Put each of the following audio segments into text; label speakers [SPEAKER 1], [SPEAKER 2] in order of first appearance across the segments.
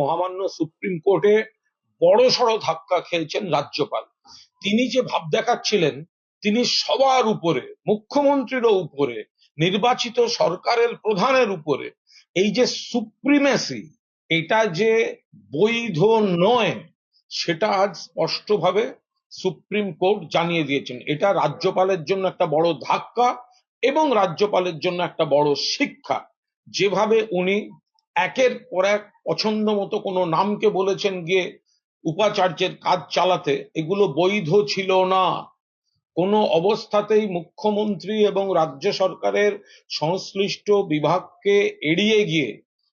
[SPEAKER 1] মহামান্য সুপ্রিম কোর্টে বড়সড় ধাক্কা খেয়েছেন রাজ্যপাল। তিনি যে ভাব দেখাচ্ছিলেন, তিনি সবার উপরে, মুখ্যমন্ত্রীরও উপরে, নির্বাচিত সরকারের প্রধানের উপরে, এই যে সুপ্রিমেসি, এটা যে বৈধ নয়, সেটা আজ স্পষ্টভাবে সুপ্রিম কোর্ট জানিয়ে দিয়েছেন। এটা রাজ্যপালের জন্য একটা বড় ধাক্কা এবং রাজ্যপালের জন্য একটা বড় শিক্ষা। যেভাবে উনি একের পর এক পছন্দ মতো কোনো নামকে বলেছেন গিয়ে উপাচার্যের কাজ চালাতে, এগুলো বৈধ ছিল না। কোনো অবস্থাতেই মুখ্যমন্ত্রী এবং রাজ্য সরকারের সংশ্লিষ্ট বিভাগকে এড়িয়ে গিয়ে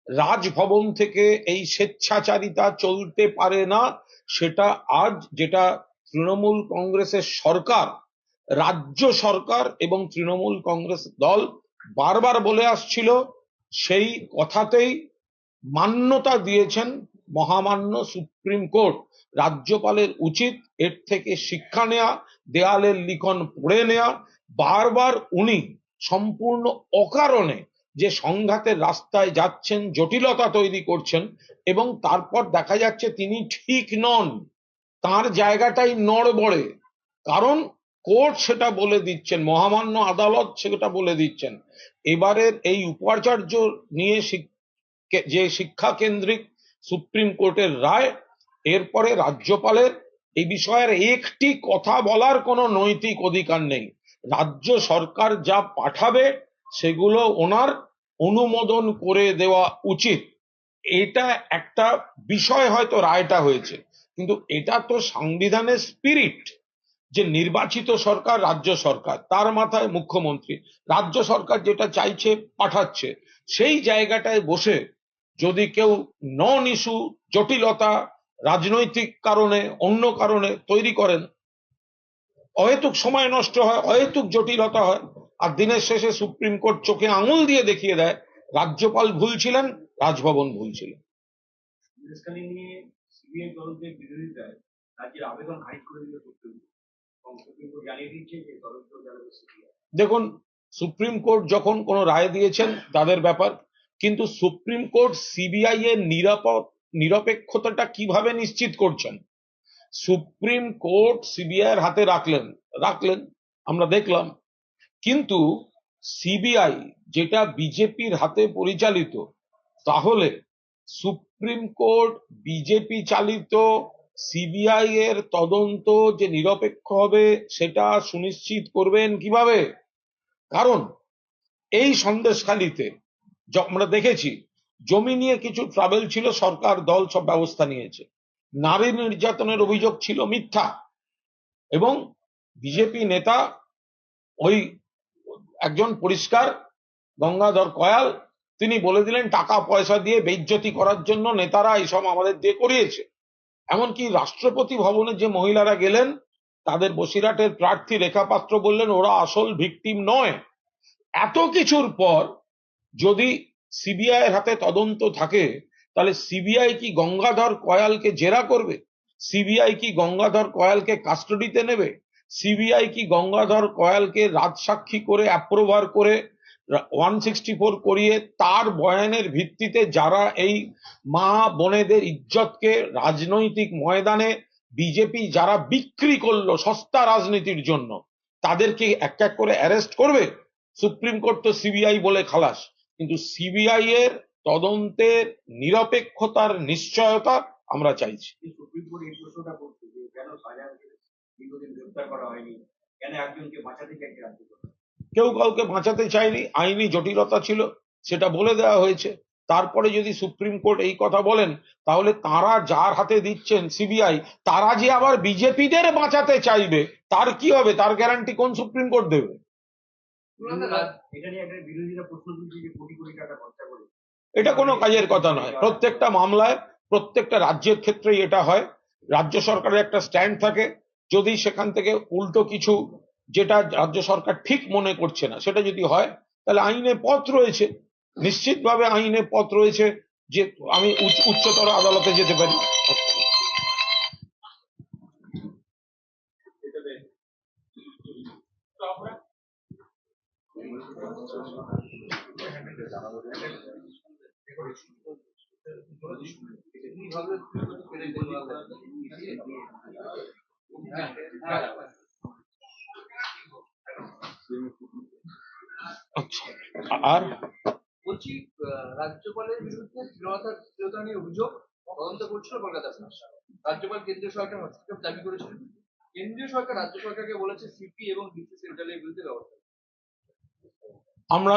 [SPEAKER 1] রাজভবন থেকে এই স্বেচ্ছাচারিতা চলতে পারে না, সেটা আজ যেটা তৃণমূল কংগ্রেসের সরকার, রাজ্য সরকার এবং তৃণমূল কংগ্রেস দল বারবার বলে আসছিল, সেই কথাতেই মান্যতা দিয়েছেন মহামান্য সুপ্রিম কোর্ট। রাজ্যপালের উচিত এর থেকে শিক্ষা নেয়া, দেয়ালের লিখন পড়ে নেয়া। বারবার উনি সম্পূর্ণ অকারণে যে সংঘাতের রাস্তায় যাচ্ছেন, জটিলতা তৈরি করছেন এবং তারপর দেখা যাচ্ছে তিনি ঠিক নন। তার জায়গাটাই নড়বড়ে। কারণ কোর্ট সেটা বলে দিচ্ছেন, মহামান্য আদালত সেটা বলে দিচ্ছেন। এবারের এই উপাচার্য নিয়ে যে শিক্ষা কেন্দ্রিক সুপ্রিম কোর্টের রায়, এরপরে রাজ্যপালের, এই বিষয়ের একটি কথা বলার কোনো নৈতিক অধিকার নেই। রাজ্য সরকার যা পাঠাবে, সেগুলো ওনার অনুমোদন করে দেওয়া উচিত। এটা একটা বিষয় হয়তো রায়টা হয়েছে, কিন্তু এটা তো সংবিধানের স্পিরিট যে নির্বাচিত সরকার, রাজ্য সরকার, তার মাথায় মুখ্যমন্ত্রী। রাজ্য সরকার যেটা চাইছে, পাঠাচ্ছে। সেই জায়গাটায় বসে যদি কেউ নন ইস্যু জটিলতা রাজনৈতিক কারণে অন্য কারণে তৈরি করেন অহেতুক সময় নষ্ট হয় অহেতুক জটিলতা হয় আর দিনের শেষে সুপ্রিম কোর্ট চোখে আঙুল দিয়ে দেখিয়ে দেয় রাজ্যপাল ভুল ছিলেন রাজভবন ভুল ছিলেন দেখুন সুপ্রিম কোর্ট যখন কোনো রায় দিয়েছেন তাদের ব্যাপার কিন্তু সুপ্রিম কোর্ট সিবিআই এর নিরাপদ, নিরপেক্ষতাটা কীভাবে নিশ্চিত করছেন? সুপ্রিম কোর্ট সিবিআই এর হাতে রাখলেন রাখলেন, আমরা দেখলাম। কিন্তু সিবিআই যেটা বিজেপির হাতে পরিচালিত, তাহলে সুপ্রিম কোর্ট বিজেপি চালিত সিবিআই এর তদন্ত যে নিরপেক্ষ হবে, সেটা সুনিশ্চিত করবেন কীভাবে? কারণ এই সন্দেশখালিতে আমরা দেখেছি, জমি নিয়ে কিছু ট্রাভেল ছিল, সরকার দল সব ব্যবস্থা নিয়েছে। নারী নির্যাতনের অভিযোগ ছিল মিথ্যা। এবং বিজেপি নেতা ওই একজন পরিষ্কার গঙ্গাধর কয়াল, তিনি বলে দিলেন, টাকা পয়সা দিয়ে বেইজ্জতি করার জন্য নেতারা এইসব আমাদের দিয়ে করিয়েছে। এমনকি রাষ্ট্রপতি ভবনে যে মহিলারা গেলেন, তাদের বসিরহাটের প্রার্থী রেখা পাত্র বললেন, ওরা আসল ভিকটিম নয়। এত কিছুর পর যদি সিবিআই এর হাতে তদন্ত থাকে, তাহলে সিবিআই কি গঙ্গাধর কয়ালকে জেরা করবে? সিবিআই কি গঙ্গাধর কয়ালকে কাস্টডিতে নেবে? সিবিআই কি গঙ্গাধর কয়ালকে রাজসাক্ষী করে অ্যাপ্রোভার করে ওয়ান সিক্সটি ফোর করিয়ে তার বয়ানের ভিত্তিতে যারা এই মা বোনেদের ইজ্জতকে রাজনৈতিক ময়দানে বিজেপি যারা বিক্রি করল সস্তা রাজনীতির জন্য, তাদেরকে এক এক করে অ্যারেস্ট করবে? সুপ্রিম কোর্ট তো সিবিআই বলে খালাস। কিন্তু সিবিআই এর তদন্তের নিরপেক্ষতার নিশ্চয়তা আমরা চাইছি। কেউ কাউকে বাঁচাতে চায়নি আইনি জটিলতা ছিল সেটা বলে দেওয়া হয়েছে। তারপরে যদি সুপ্রিম কোর্ট এই কথা বলেন তাহলে তারা যার হাতে দিচ্ছেন সিবিআই তারা যে আবার বিজেপিদের বাঁচাতে চাইবে তার কি হবে? তার গ্যারান্টি কোন সুপ্রিম কোর্ট দেবে?
[SPEAKER 2] এটা নিয়ে একটা বিরোধীরা প্রশ্ন তুলছে যে কোটি কোটি টাকা খরচা করে।
[SPEAKER 1] এটা কোনো কাজের কথা নয়। প্রত্যেকটা মামলায় প্রত্যেকটা রাজ্যের ক্ষেত্রেই এটা হয়। রাজ্য সরকারের একটা স্ট্যান্ড থাকে। যদি সেখান থেকে উল্টো কিছু যেটা রাজ্য সরকার ঠিক মনে করছে না সেটা যদি হয় তাহলে আইনে পথ রয়েছে। নিশ্চিতভাবে আইনে পথ রয়েছে যে আমি উচ্চ- উচ্চতর আদালতে যেতে পারি। আচ্ছা আর?
[SPEAKER 3] বলছি রাজ্যপালের বিরুদ্ধে শ্লীলতা নিয়ে অভিযোগ তদন্ত করছিল কলকাতা রাজ্যপাল কেন্দ্রীয় সরকার হস্তক্ষেপ দাবি করেছিলেন কেন্দ্রীয় সরকার রাজ্য সরকারকে বলেছে, সিপি এবং ডিসি সেন্ট্রালের বিরুদ্ধে ব্যবস্থা।
[SPEAKER 1] আমরা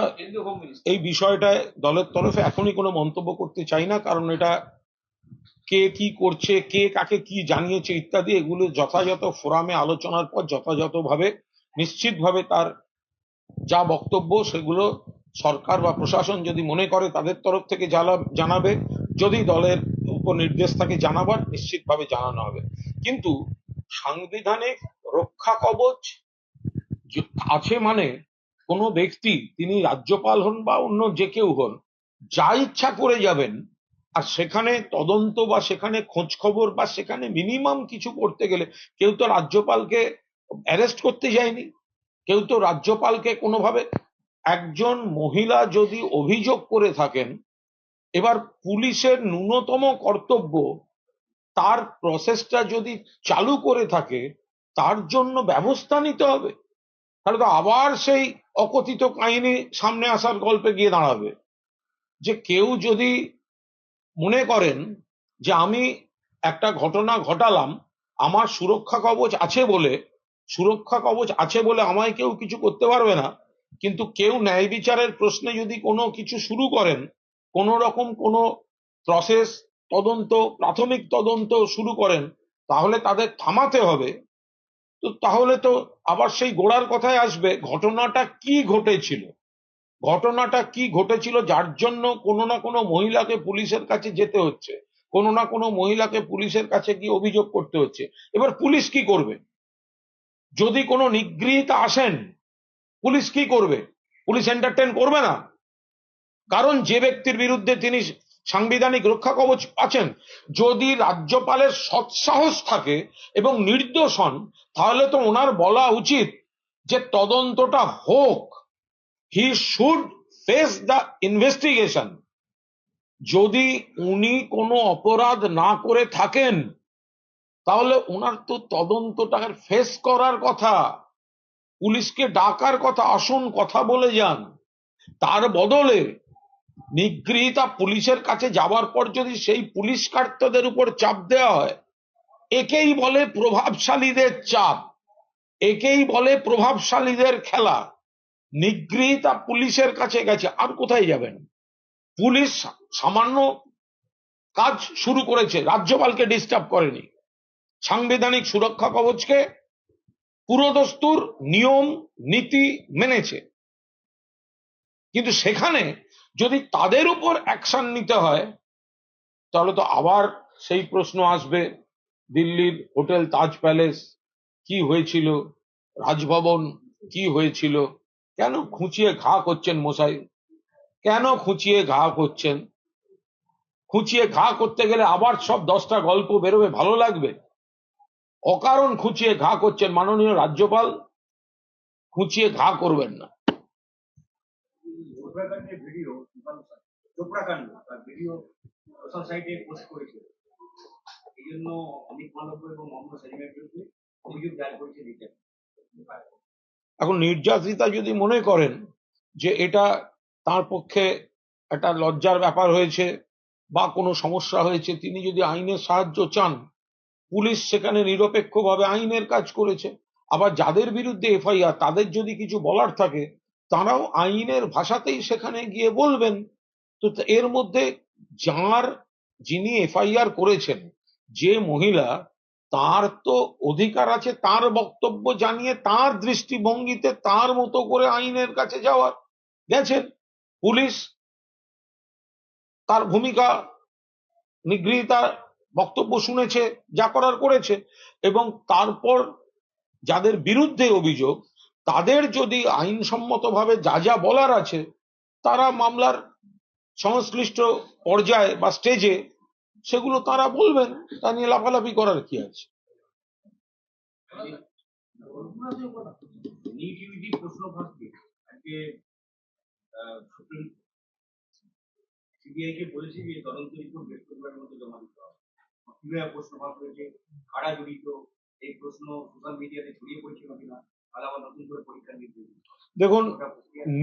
[SPEAKER 1] এই বিষয়টায় দলের তরফে এখনই কোনো মন্তব্য করতে চাই না কারণ এটা কে কি করছে কে কাকে কি জানিয়েছে ইত্যাদি এগুলো যথাযথ ফোরামে আলোচনার পর যথাযথভাবে নিশ্চিতভাবে তার যা বক্তব্য সেগুলো সরকার বা প্রশাসন যদি মনে করে তাদের তরফ থেকে জানাবে যদি দলের উপর নির্দেশ থাকে জানাবার নিশ্চিতভাবে জানানো হবে। কিন্তু সাংবিধানিক রক্ষা কবচ আছে মানে কোনো ব্যক্তি, তিনি রাজ্যপাল হন বা অন্য যে কেউ হন, যা ইচ্ছা করে যাবেন, আর সেখানে তদন্ত বা সেখানে খোঁজ খবর বা সেখানে মিনিমাম কিছু করতে গেলে, কেউ তো রাজ্যপালকে অ্যারেস্ট করতে যায়নি। কেউ তো রাজ্যপালকে কোনোভাবে, একজন মহিলা যদি অভিযোগ করে থাকেন, এবার পুলিশের ন্যূনতম কর্তব্য, তার প্রসেসটা যদি চালু করে থাকে, তার জন্য ব্যবস্থা নিতে হবে। তাহলে তো আবার সেই অকথিত কাহিনী সামনে আসার গল্পে গিয়ে দাঁড়াবে। যে কেউ যদি মনে করেন যে আমি একটা ঘটনা ঘটালাম, আমার সুরক্ষা কবচ আছে বলে, সুরক্ষা কবচ আছে বলে আমায় কেউ কিছু করতে পারবে না, কিন্তু কেউ ন্যায় বিচারের প্রশ্নে যদি কোনো কিছু শুরু করেন, কোনো রকম কোনো প্রসেস তদন্ত, প্রাথমিক তদন্ত শুরু করেন, তাহলে তাদের থামাতে হবে। তো তাহলে তো আবার সেই গোড়ার কথায় আসবে, ঘটনাটা কি ঘটেছিল? ঘটনাটা কি ঘটেছিল যার জন্য কোনো না কোনো মহিলাকে পুলিশের কাছে যেতে হচ্ছে? কোনো না কোনো মহিলাকে পুলিশের কাছে গিয়ে অভিযোগ করতে হচ্ছে। এবার পুলিশ কি করবে? যদি কোনো নিগৃহীতা আসেন, পুলিশ কি করবে? পুলিশ এন্টারটেন করবে না? কারণ যে ব্যক্তির বিরুদ্ধে তিনি সাংবিধানিক রক্ষা কবচ আছেন। যদি রাজ্যপালের সৎসাহস থাকে এবং নির্দোষ হন, তাহলে তো ওনার বলা উচিত যে তদন্তটা হোক। He should face the investigation যদি উনি কোনো অপরাধ না করে থাকেন, তাহলে ওনার তো তদন্তটা ফেস করার কথা। পুলিশকে ডাকার কথা, আসুন কথা বলে যান। তার বদলে নিগৃহীতা পুলিশের কাছে যাওয়ার পর যদি সেই পুলিশ কার্তদের উপর চাপ দেওয়া হয়, একেই বলে প্রভাবশালীদের চাপ, একেই বলে প্রভাবশালীদের খেলা। নিগৃহীতা পুলিশের কাছে গেছে, আর কোথায় যাবেন? পুলিশ সামান্য কাজ শুরু করেছে, রাজ্যপালকে ডিস্টার্ব করেনি। সাংবিধানিক সুরক্ষা কবচকে পুরোদস্তুর নিয়ম, নীতি মেনেছে। কিন্তু সেখানে যদি তাদের উপর অ্যাকশন নিতে হয়, তাহলে তো আবার সেই প্রশ্ন আসবে, দিল্লির হোটেল তাজ প্যালেস কি হয়েছিল, রাজভবন কি হয়েছিল, কেন খুঁচিয়ে ঘা করছেন মশাই? কেন খুঁচিয়ে ঘা করছেন? খুঁচিয়ে ঘা করতে গেলে আবার সব দশটা গল্প বেরোবে, ভালো লাগবে। অকারণ খুঁচিয়ে ঘা করছেন মাননীয় রাজ্যপাল, খুঁচিয়ে ঘা করবেন না।
[SPEAKER 2] ভিডিও চোপড়াকাণ্ড, তার ভিডিও সোশ্যাল সাইটে পোস্ট করেছিল এই জন্য অমিত মালব্য এবং মোহাম্মদ সেলিমের বিরুদ্ধে অভিযোগ দায়ের করেছে রিটার্ন।
[SPEAKER 1] এখন নির্যাতিতা যদি মনে করেন যে এটা তার পক্ষে একটা লজ্জার ব্যাপার হয়েছে বা কোনো সমস্যা হয়েছে, তিনি যদি আইনের সাহায্য চান, পুলিশ সেখানে নিরপেক্ষভাবে আইনের কাজ করেছে, আবার যাদের বিরুদ্ধে এফআইআর, তাদের যদি কিছু বলার থাকে তারাও আইনের ভাষাতেই সেখানে গিয়ে বলবেন, তো এর মধ্যে যার যিনি এফআইআর করেছেন, যে মহিলা, তার তো অধিকার আছে তার বক্তব্য জানিয়ে তার দৃষ্টিভঙ্গিতে তার মতো করে আইনের কাছে যাওয়ার গেছেন, পুলিশ তার ভূমিকা, নিগৃহীতা বক্তব্য শুনেছে, যা করার করেছে, এবং তারপর যাদের বিরুদ্ধে অভিযোগ তাদের যদি আইনসম্মতভাবে যা যা বলার আছে, তারা মামলার সংশ্লিষ্ট পর্যায়ে বা স্টেজে সেগুলো তারা বলবেন, তা নিয়ে লাফালাফি করার কি আছে?
[SPEAKER 2] বলেছে তদন্ত কারা জড়িত, এই প্রশ্ন সোশ্যাল মিডিয়াতে ছড়িয়ে পড়ছিল কিনা?
[SPEAKER 1] দেখুন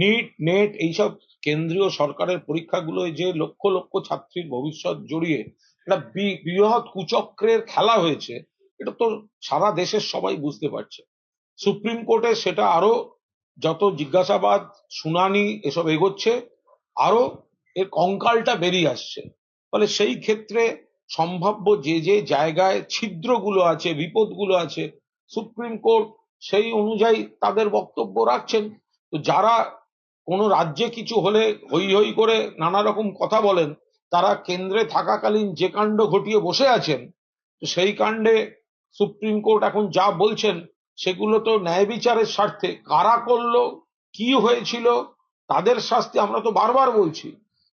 [SPEAKER 1] নিট নেট এইসব কেন্দ্রীয় সরকারের পরীক্ষাগুলোয় যে লক্ষ লক্ষ ছাত্রীর ভবিষ্যৎ জড়িয়ে একটা বৃহৎ কুচক্রের খেলা হয়েছে এটা তো সারা দেশের সবাই বুঝতে পারছে। সুপ্রিম কোর্টে সেটা আরও যত জিজ্ঞাসাবাদ শুনানি এসব এগোচ্ছে আরও এর কঙ্কালটা বেরিয়ে আসছে। ফলে সেই ক্ষেত্রে সম্ভাব্য যে যে জায়গায় ছিদ্রগুলো আছে বিপদগুলো আছে সুপ্রিম কোর্ট সেই অনুযায়ী তাদের বক্তব্য রাখছেন। তো যারা কোনো রাজ্যে কিছু হলে হই হই করে নানা রকম কথা বলেন, তারা কেন্দ্রে থাকাকালীন যে কাণ্ড ঘটিয়ে বসে আছেন, তো সেই কাণ্ডে সুপ্রিম কোর্ট এখন যা বলছেন, সেগুলো তো ন্যায় বিচারের স্বার্থে। কারা করল, কি হয়েছিল, তাদের শাস্তি আমরা তো বারবার বলছি।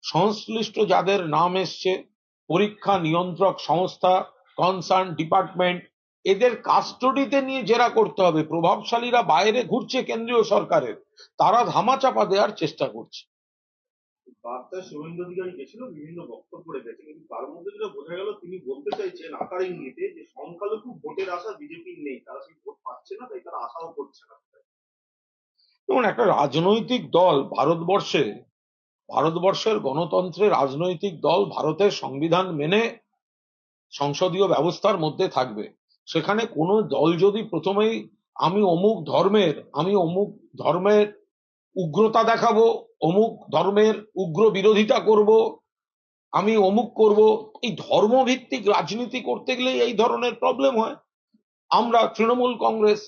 [SPEAKER 1] সংশ্লিষ্ট যাদের নাম এসছে, পরীক্ষা নিয়ন্ত্রক সংস্থা কনসার্ন ডিপার্টমেন্ট এদের কাস্টডিতে নিয়ে জেরা করতে হবে। প্রভাবশালীরা বাইরে ঘুরছে কেন্দ্রীয় সরকারের। তারা ধামাচাপা দেওয়ার চেষ্টা করছে।
[SPEAKER 4] বার্তা শুভেন্দু অধিকারী গেছিল বিভিন্ন বক্তব্য রেখেছে কিন্তু তার মধ্যে যেটা বোঝা গেল তিনি বলতে চাইছেন আকার ইঙ্গিতে যে সংখ্যালঘু ভোটের আশা বিজেপির নেই। তারা সেই ভোট পাচ্ছে না তাই তারা আশাও করছে না।
[SPEAKER 1] যেমন একটা রাজনৈতিক দল ভারতবর্ষে ভারতবর্ষের গণতন্ত্রের রাজনৈতিক দল ভারতের সংবিধান মেনে সংসদীয় ব্যবস্থার মধ্যে থাকবে। সেখানে কোনো দল যদি প্রথমেই আমি অমুক ধর্মের, আমি অমুক ধর্মের উগ্রতা দেখাবো, অমুক ধর্মের উগ্র বিরোধিতা করব, আমি অমুক করব, এই ধর্মভিত্তিক রাজনীতি করতে গেলে এই ধরনের প্রবলেম হয়। আমরা তৃণমূল কংগ্রেস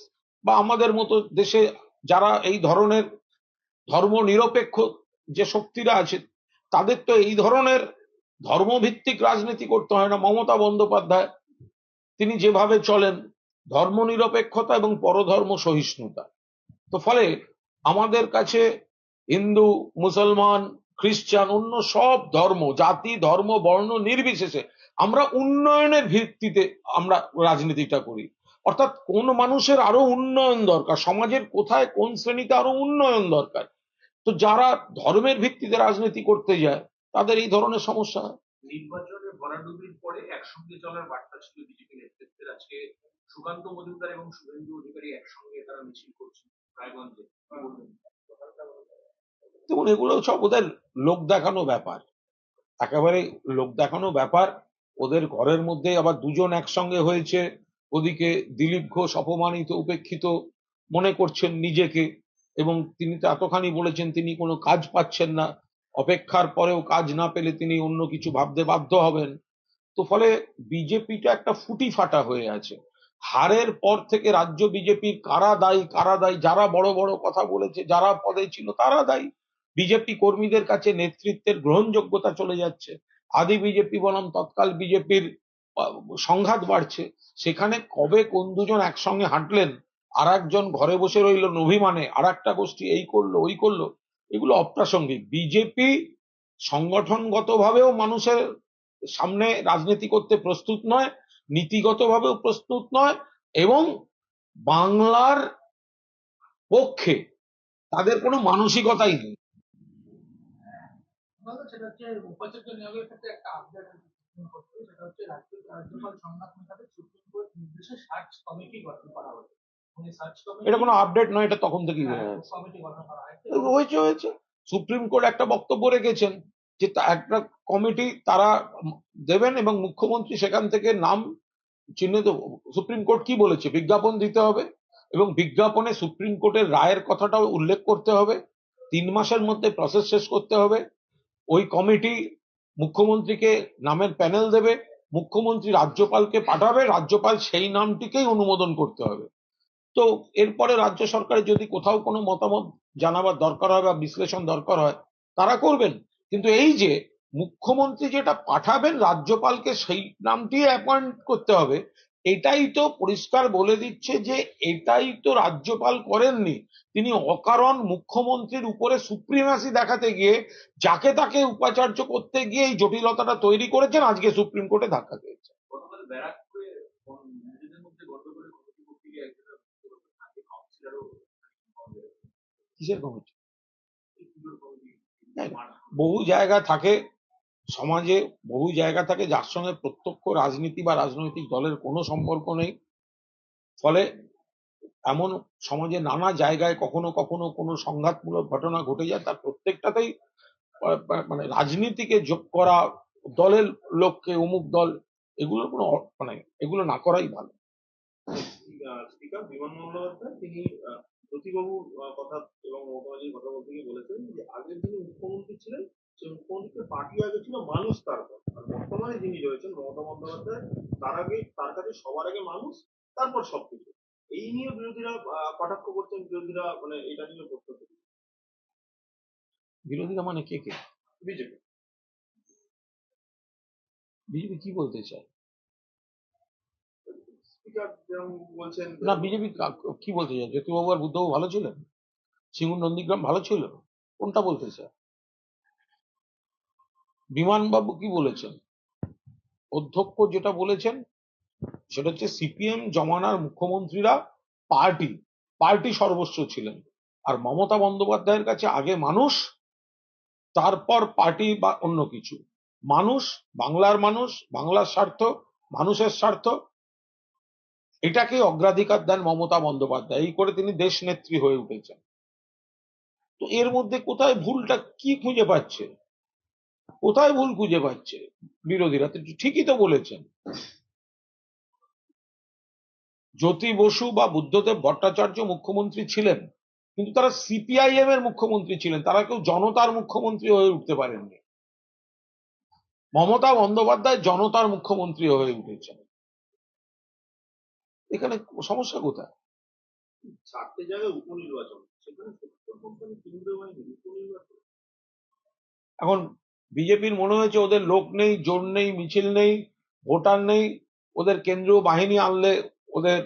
[SPEAKER 1] বা আমাদের মতো দেশে যারা এই ধরনের ধর্ম নিরপেক্ষ যে শক্তিরা আছে, তাদের তো এই ধরনের ধর্মভিত্তিক রাজনীতি করতে হয় না। মমতা বন্দ্যোপাধ্যায় তিনি যেভাবে চলেন, ধর্মনিরপেক্ষতা এবং পরধর্ম সহিষ্ণুতা। তো ফলে আমাদের কাছে হিন্দু, মুসলমান, খ্রিস্টান, অন্য সব ধর্ম, জাতি, ধর্ম, বর্ণ নির্বিশেষে আমরা উন্নয়নের ভিত্তিতে আমরা রাজনীতিটা করি। অর্থাৎ কোন মানুষের আরও উন্নয়ন দরকার, সমাজের কোথায় কোন শ্রেণীতে আরও উন্নয়ন দরকার? তো যারা ধর্মের ভিত্তিতে রাজনীতি করতে যায়, তাদের এই ধরনের সমস্যা হয়।
[SPEAKER 3] ভরাডুবির পরে একসঙ্গে চলার বার্তা ছিল বিজেপি নেতৃত্বের। আজকে সুকান্ত মজুমদার এবং শুভেন্দু অধিকারী একসঙ্গে তারা মিছিল করছেন রায়গঞ্জে?
[SPEAKER 1] দেখুন এগুলো সব ওদের লোক দেখানো ব্যাপার। একেবারে লোক দেখানো ব্যাপার। ওদের ঘরের মধ্যে আবার দুজন একসঙ্গে হয়েছে। ওদিকে দিলীপ ঘোষ অপমানিত, উপেক্ষিত, মনে করছেন নিজেকে এবং তিনি তো এতখানি বলেছেন, তিনি কোনো কাজ পাচ্ছেন না। অপেক্ষার পরেও কাজ না পেলে তিনি অন্য কিছু ভাবতে বাধ্য হবেন। তো ফলে বিজেপিটা একটা ফুটি ফাটা হয়ে আছে। হারের পর থেকে রাজ্য বিজেপির কারা দায়ী কারা দায়ী, যারা বড় বড় কথা বলেছে, যারা পদে ছিল, তারা দায়ী। বিজেপি কর্মীদের কাছে নেতৃত্বের গ্রহণযোগ্যতা চলে যাচ্ছে। আদি বিজেপি বনাম, তৎকাল বিজেপির সংঘাত বাড়ছে। সেখানে কবে কোন দুজন একসঙ্গে হাঁটলেন আর একজন ঘরে বসে রইল অভিমানে আর একটা গোষ্ঠী এই করল, ওই করল এগুলো অপ্রাসঙ্গিক। বিজেপি সংগঠনগতভাবেও মানুষের সামনে রাজনীতি করতে প্রস্তুত নয়, নীতিগতভাবেও প্রস্তুত নয় এবং বাংলার পক্ষে তাদের কোনো মানসিকতাই নেই।
[SPEAKER 5] সেটা হচ্ছে উপাচার্য নিয়োগের ক্ষেত্রে একটা আপডেট সেটা হচ্ছে রাজ্য রাজ্যপাল নির্দেশে কমিটি গঠন করা হয়েছে।
[SPEAKER 1] এটা কোনো আপডেট নয় এটা তখন থেকেই হয়ে আছে
[SPEAKER 5] হয়েছে
[SPEAKER 1] হয়েছে। সুপ্রিম কোর্ট একটা বক্তব্য রেখেছেন যে একটা কমিটি তারা দেবেন এবং মুখ্যমন্ত্রী সেখান থেকে নাম চিহ্নিত সুপ্রিম কোর্ট কি বলেছে? বিজ্ঞাপন দিতে হবে এবং বিজ্ঞাপনে সুপ্রিম কোর্টের রায়ের কথাটাও উল্লেখ করতে হবে। তিন মাসের মধ্যে প্রসেস শেষ করতে হবে। ওই কমিটি মুখ্যমন্ত্রীকে নামের প্যানেল দেবে মুখ্যমন্ত্রী রাজ্যপালকে পাঠাবে রাজ্যপাল সেই নামটিকেই অনুমোদন করতে হবে। তো এরপরে রাজ্য সরকারের যদি কোথাও কোনো মতামত জানাবার দরকার হয় বা বিশ্লেষণ দরকার হয়, তারা করবেন। কিন্তু এই যে মুখ্যমন্ত্রী যেটা পাঠাবেন রাজ্যপালকে সেই নামটি অ্যাপয়েন্ট করতে হবে, এটাই তো পরিষ্কার বলে দিচ্ছে যে এটাই তো রাজ্যপাল করেননি। তিনি অকারণ মুখ্যমন্ত্রীর উপরে সুপ্রিমাসি দেখাতে গিয়ে, যাকে তাকে উপাচার্য করতে গিয়ে এই জটিলতাটা তৈরি করেছেন, আজকে সুপ্রিম কোর্টে ধাক্কা খেয়েছে
[SPEAKER 3] গতকাল ব্যারাকপুরে কোন নিজেদের মধ্যে গন্ডগোলের কমিটি করতে গিয়ে একজন থাকে কাউন্সিলরও
[SPEAKER 1] কিসের কমিটি? বহু জায়গা থাকে, সমাজে বহু জায়গা থাকে যার সঙ্গে প্রত্যক্ষ রাজনীতি বা রাজনৈতিক দলের কোনো সম্পর্ক নেই। ফলে এমন সমাজে নানা জায়গায় কখনো কখনো কোনো সংঘাতমূলক ঘটনা ঘটে যায়, তার প্রত্যেকটাতেই মানে রাজনীতিকে যোগ করা, দলের লোককে অমুক দল এগুলোর কোনো মানে এগুলো না করাই ভালো।
[SPEAKER 4] স্পিকার বিমান তিনি জ্যোতিবাবুর কথা এবং মমতা ব্যানার্জির কথা বলতে গিয়ে বলেছেন যে আগের যিনি মুখ্যমন্ত্রী ছিলেন সেই মুখ্যমন্ত্রীকে পার্টি আগে ছিল মানুষ তারপর। আর বর্তমানে যিনি রয়েছেন মমতা বন্দ্যোপাধ্যায় তার আগে তার কাছে সবার আগে মানুষ তারপর সবকিছু। এই নিয়ে বিরোধীরা কটাক্ষ করছেন বিরোধীরা মানে এটা নিয়ে প্রশ্ন তুলছেন।
[SPEAKER 1] বিরোধীরা মানে কে কে?
[SPEAKER 3] বিজেপি।
[SPEAKER 1] বিজেপি কি বলতে চায়? না বিজেপি কি বলতে চায়? জ্যোতিবাবু আর বুদ্ধবাবু ভালো ছিলেন সিঙ্গুর নন্দীগ্রাম ভালো ছিল? কোনটা বলতে চায়? বিমানবাবু কি বলেছেন? অধ্যক্ষ যেটা বলেছেন সেটা হচ্ছে সিপিএম জমানার মুখ্যমন্ত্রীরা পার্টি পার্টি সর্বস্ব ছিলেন। আর মমতা বন্দ্যোপাধ্যায়ের কাছে আগে মানুষ তারপর পার্টি বা অন্য কিছু। মানুষ বাংলার মানুষ বাংলার স্বার্থ মানুষের স্বার্থ এটাকে অগ্রাধিকার দেন মমতা বন্দ্যোপাধ্যায়। এই করে তিনি দেশ নেত্রী হয়ে উঠেছেন। তো এর মধ্যে কোথায় ভুলটা কি খুঁজে পাচ্ছে? কোথায় ভুল খুঁজে পাচ্ছে বিরোধীরা? ঠিকই তো বলেছেন। জ্যোতি বসু বা বুদ্ধদেব ভট্টাচার্য মুখ্যমন্ত্রী ছিলেন, কিন্তু তারা সিপিআইএম এর মুখ্যমন্ত্রী ছিলেন। তারা কেউ জনতার মুখ্যমন্ত্রী হয়ে উঠতে পারেননি। মমতা বন্দ্যোপাধ্যায় জনতার মুখ্যমন্ত্রী হয়ে উঠেছেন। এখানে সমস্যা কোথায়?
[SPEAKER 4] চারটে জায়গায় উপনির্বাচন। সেখানে
[SPEAKER 1] এখন বিজেপির মনে হয়েছে ওদের লোক নেই জোর নেই মিছিল নেই ভোটার নেই ওদের কেন্দ্রীয় বাহিনী আনলে ওদের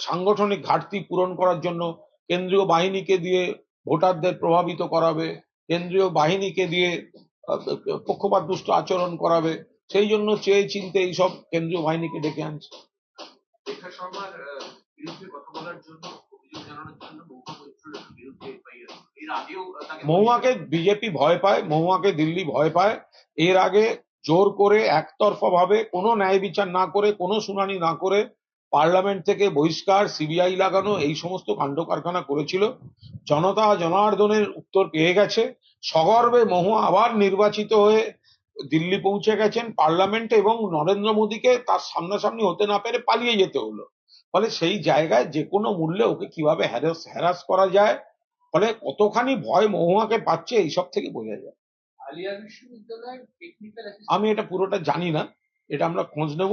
[SPEAKER 1] সাংগঠনিক ঘাটতি পূরণ করার জন্য কেন্দ্রীয় বাহিনীকে দিয়ে ভোটারদের প্রভাবিত করাবে কেন্দ্রীয় বাহিনীকে দিয়ে পক্ষপাত দুষ্ট আচরণ করাবে সেই জন্য চেয়ে চিনতে এইসব কেন্দ্রীয় বাহিনীকে ডেকে আনছে।
[SPEAKER 3] রেখা শর্মার বিরুদ্ধে কথা বলার জন্য, অভিযোগ জানানোর জন্য মহুয়া মৈত্রের বিরুদ্ধে এফআইআর এর আগেও
[SPEAKER 1] মহুয়াকে বিজেপি ভয় পায়, মহুয়াকে দিল্লি ভয় পায়। এর আগে জোর করে একতরফা ভাবে কোনো ন্যায় বিচার না করে, কোনো শুনানি না করে পার্লামেন্ট থেকে বহিষ্কার, সিবিআই লাগানো, এই সমস্ত কাণ্ড কারখানা করেছিল। জনতা জনার্দনের উত্তর পেয়ে গেছে। সগর্বে মহুয়া আবার নির্বাচিত হয়ে দিল্লি পৌঁছে গেছেন পার্লামেন্টে এবং নরেন্দ্র মোদীকে তার সামনাসামনি হতে না পেরে পালিয়ে যেতে হলো। ফলে সেই জায়গায় যে কোনো মূল্যে ওকে কীভাবে হ্যারাস হ্যারাস করা যায় ফলে কতখানি ভয় মহুয়াকে পাচ্ছে এইসব থেকে বোঝা যায়। আমি এটা পুরোটা জানি না এটা আমরা খোঁজ নেব।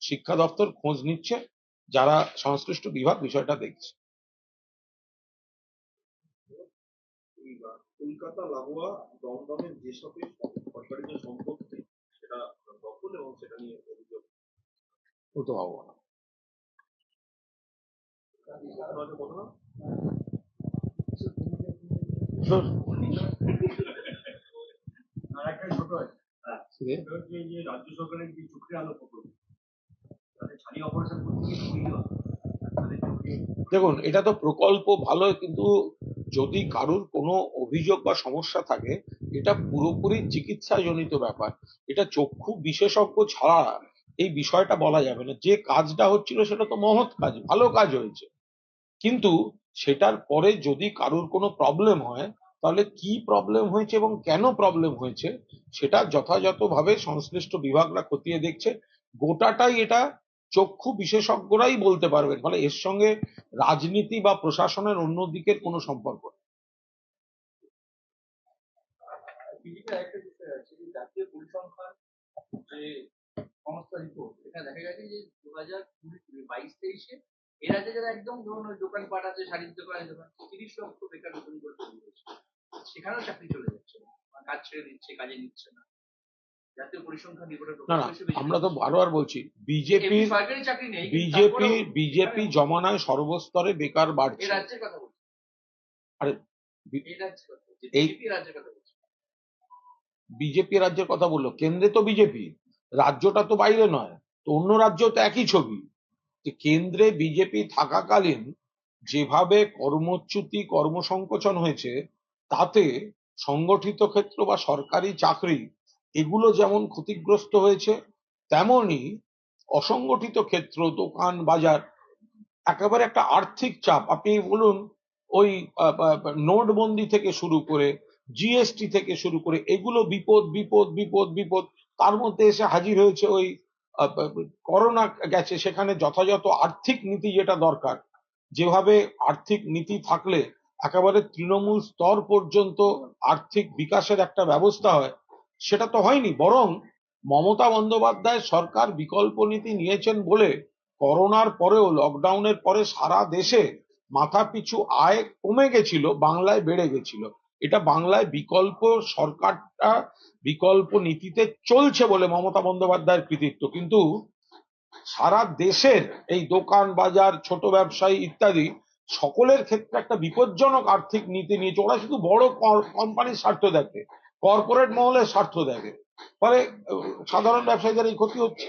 [SPEAKER 1] শিক্ষা দপ্তর খোঁজ নিচ্ছে যারা সংশ্লিষ্ট বিভাগ বিষয়টা দেখছে।
[SPEAKER 4] কলকাতা লাগোয়া দমদমের যেসবের সরকারি যে সম্পত্তি সেটা দখল এবং সেটা নিয়ে অভিযোগ।
[SPEAKER 1] ও তো হব না।
[SPEAKER 2] আর একটা ছোট আছে।
[SPEAKER 1] রে,
[SPEAKER 2] সেটা হচ্ছে যে রাজ্য সরকারের যে চোখের আলো প্রকল্প তাদের অপারেশন করতে গিয়ে হয়
[SPEAKER 1] দেখুন এটা তো প্রকল্প ভালো কিন্তু যদি কারোর কোনো অভিযোগ বা সমস্যা থাকে, এটা পুরোপুরি চিকিৎসাজনিত ব্যাপার। এটা চক্ষু বিশেষজ্ঞ ছাড়া এই বিষয়টা বলা যাবে না। যে কাজটা হচ্ছিল সেটা তো মহৎ কাজ, ভালো কাজ হয়েছে। কিন্তু সেটার পরে যদি কারোর কোনো প্রবলেম হয়, তাহলে কি প্রবলেম হয়েছে এবং কেন প্রবলেম হয়েছে, সেটা যথাযথভাবে সংশ্লিষ্ট বিভাগরা খতিয়ে দেখছে। গোটাটাই এটা চক্ষু বিশেষজ্ঞরাই বলতে পারবেন, ফলে এর সঙ্গে রাজনীতি বা প্রশাসনের অন্য দিকের কোনো সম্পর্ক নেই।
[SPEAKER 3] দেখা যে কুড়ি বাইশ তেইশে এ রাজ্যে যারা একদম আছে দোকান তিরিশ সেখানেও চাকরি চলে যাচ্ছে কাজ ছেড়ে দিচ্ছে, কাজে নিচ্ছে না
[SPEAKER 1] না না আমরা তো বারবার বলছি
[SPEAKER 3] কিন্তু
[SPEAKER 1] বিজেপি বিজেপি জমানায় সর্বস্তরে বেকার বাড়ছে। আরে
[SPEAKER 3] এই বিজেপি রাজ্যের কথা
[SPEAKER 1] বিজেপি রাজ্যের কথা বলল কেন্দ্রে তো বিজেপি রাজ্যটা তো বাইরে নয় তো অন্য রাজ্য তো একই ছবি। যে কেন্দ্রে বিজেপি থাকাকালীন যেভাবে কর্মচ্যুতি কর্মসংকোচন হয়েছে তাতে সংগঠিত ক্ষেত্র বা সরকারি চাকরি এগুলো যেমন ক্ষতিগ্রস্ত হয়েছে তেমনি অসংগঠিত ক্ষেত্র, দোকান, বাজার, একেবারে একটা আর্থিক চাপ। আপনি বলুন, ওই নোটবন্দি থেকে শুরু করে জিএসটি থেকে শুরু করে, এগুলো বিপদ বিপদ বিপদ বিপদ। তার মধ্যে এসে হাজির হয়েছে ওই করোনা গেছে, সেখানে যথাযথ আর্থিক নীতি যেটা দরকার। যেভাবে আর্থিক নীতি থাকলে একেবারে তৃণমূল স্তর পর্যন্ত আর্থিক বিকাশের একটা ব্যবস্থা হয় সেটা তো হয়নি, বরং মমতা বন্দ্যোপাধ্যায় সরকার বিকল্প নীতি নিয়েছেন বলে করোনার পরেও লকডাউনের পরে সারা দেশে মাথা পিছু আয় কমে গেছিল, বাংলায় বেড়ে গেছিল। এটা বাংলায় বিকল্প সরকারটা বিকল্প নীতিতে চলছে বলে মমতা বন্দ্যোপাধ্যায়ের কৃতিত্ব। কিন্তু সারা দেশের এই দোকান, বাজার, ছোট ব্যবসায়ী ইত্যাদি সকলের ক্ষেত্রে একটা বিপজ্জনক আর্থিক নীতি নিয়েছে। ওরা শুধু বড় কোম্পানির স্বার্থ দেখে। কর্পোরেট মহলে স্বার্থ দেখে। ফলে সাধারণ ব্যবসায়ীদের এই ক্ষতি হচ্ছে।